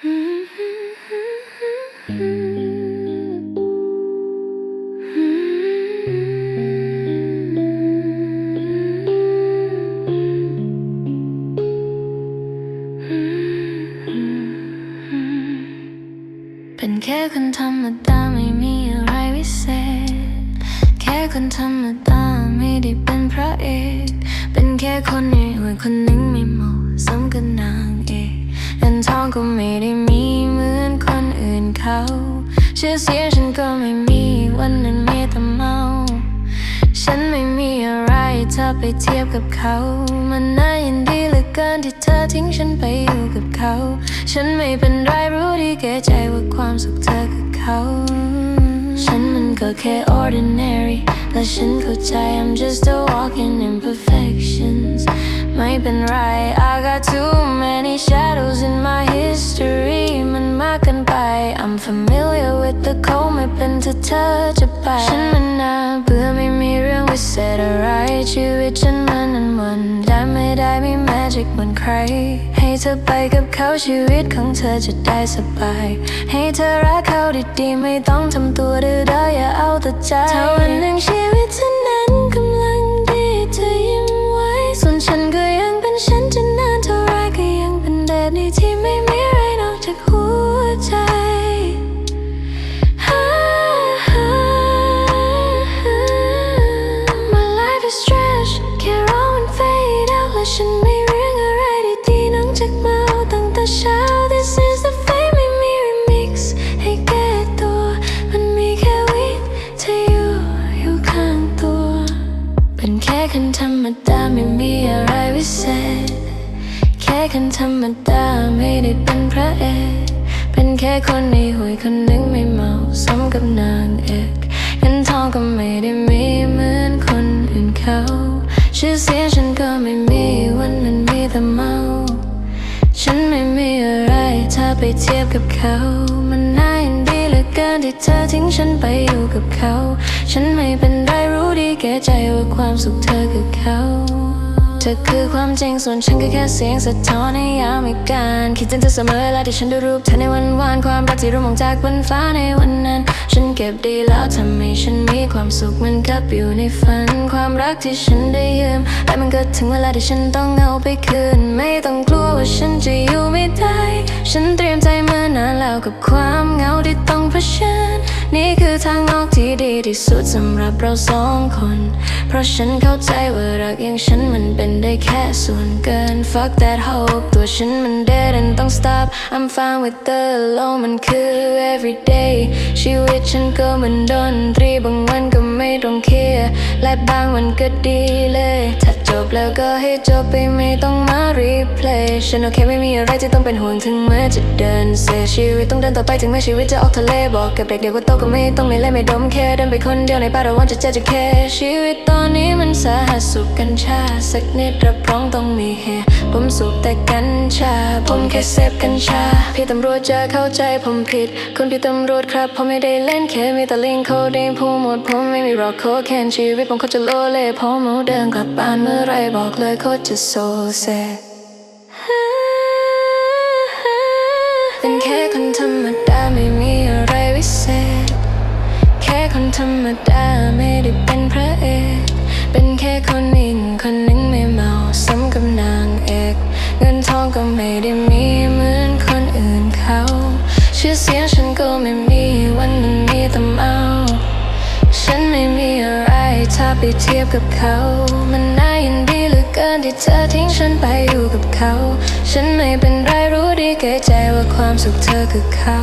เป็นแค่คนธรรมดาไม่มีอะไรวิเศษ แค่คนธรรมดาไม่ได้เป็นพระเอก เป็นแค่คนในหัวคนหนึ่งไม่เหมาะสมกับนา ก็ไม่ได้มีเหมือนคนอื่นเขา ชื่อเสียงฉันก็ไม่มีวันนั้นมีแต่เมา ฉันไม่มีอะไรถ้าไปเทียบกับเขา มันน่ายินดีเหลือเกินที่เธอทิ้งฉันไปอยู่กับเขา ฉันไม่เป็นไรรู้ดีแก่ใจว่าความสุขเธอคือเขา ฉันมันก็แค่ ordinary และฉันเข้าใจ I'm just a walking imperfections ไม่เป็นไร I got too many shadows in my history มันมากเกินไป I'm familiar with the cold ไม่เป็นถ้าเธอจะไป ฉันมันน่าเบื่อไม่มีเรื่องวิเศษอะไรชีวิตฉันมันนั้นมันได้ไม่ได้ไมี magic เหมือนใคร ให้เธอไปกับเขาชีวิตของเธอจะได้สบาย ให้เธอรักเขาดีๆไม่ต้องทำตัวดื้อด้อยอย่าเอาแต่ใจถ้าวันหนึ่งฉัน ที่ไม่มีอะไรนอกจากหัวใจ My life is trash แค่รอมัน fade out และฉันไม่เรื่องอะไรดีๆนอกจากเมาตั้งแต่เช้า This is the fame ไม่มี remix ให้แก้ตัว มันมีแค่วิทเธออยู่อยู่ข้างตัว เป็นแค่คนธรรมดาไม่มีอะไรวิเศษ ค่คนธรรมดาไม่ได้เป็นพระเอกเป็นแค่คนในหวยคนหนึ่งไม่เมาสมกับนางเอกเงินทองก็ไม่ได้มีเหมือนคนอื่นเขาชื่อเสียงฉันก็ไม่มีวันนั้นมีแต่เมา ฉันไม่มีอะไรถ้าไปเทียบกับเขา มันน่ายินดีเหลือเกินที่เธอทิ้งฉันไปอยู่กับเขา ฉันไม่เป็นไรรู้ดีแก่ใจว่าความสุขเธอคือเขา เธอคือความจริงส่วนฉันก็แค่เสียงสะท้อนในยามวิการคิดถึงเธอเสมอเวลาที่ฉันดูรูปเธอในวันวานความรักที่เรามองจากบนฟ้าในวันนั้น ฉันเก็บดีแล้วทำให้ฉันมีความสุขเหมันกับอยู่ในฝัน ความรักที่ฉันได้ยืมและมันก็ถึงเวลาที่ฉันต้องเอาไปคืน ไม่ต้องกลัวว่าฉันจะอยู่ไม่ได้ ฉันเตรียมใจมานานแล้วกับความเหงาที่ต้องเผชิญ นี่คือทางออกที่ดีที่สุดสำหรับเราสองคน เพราะฉันเข้าใจว่ารักอย่างฉันมันเป็นได้แค่ส่วนเกิน Fuck that hope ตัวฉันมัน dead and ต้อง stop I'm fine with the low มันคือ everyday ชีวิตฉันก็เหมือนดนตรีบางวันก็ไม่ต้องเคลียร์และบางวันก็ดีเลย จบแล้วก็ให้จบไปไม่ต้องมา replay ฉันโอเคไม่มีอะไรที่ต้องเป็นห่วงถึงแม้จะเดินเสียชีวิตต้องเดินต่อไปถึงแม้ชีวิตจะออกทะเลบอกกับเด็กเดียวว่าโตก็ไม่ต้องไม่เล่นไม่ดมแค่เดินไปคนเดียวในป่าระวันจะเจอจะแค่ชีวิตตอนนี้มันสา สูบกัญชา สักนิดรับรองต้องมีแฮผมสูบแต่กัญชา ผมแค่เสพกัญชา พี่ตำรวจจะเข้าใจผมผิด คุณพี่ตำรวจครับ ผมไม่ได้เล่นแค่มีแต่ลิงโคดีนผู้หมด ผมไม่มีรอกโคแคนชีวิตผมเขาจะโลเลผมเอาเดินกลับบ้านเมื่อไรบอกเลยโคตรจะโซเซเป็นแค่คนธรรมดาไม่มีอะไรวิเศษ แค่คนธรรมดา อก เงินทองก็ไม่ได้มีเหมือนคนอื่นเขา ชื่อเสียงฉันก็ไม่มีวันนั้นมีแต่เมา ฉันไม่มีอะไรถ้าไปเทียบกับเขา มันน่ายินดีเหลือเกินที่เธอทิ้งฉันไปอยู่กับเขา ฉันไม่เป็นไรรู้ดีแก่ใจว่าความสุขเธอคือเขา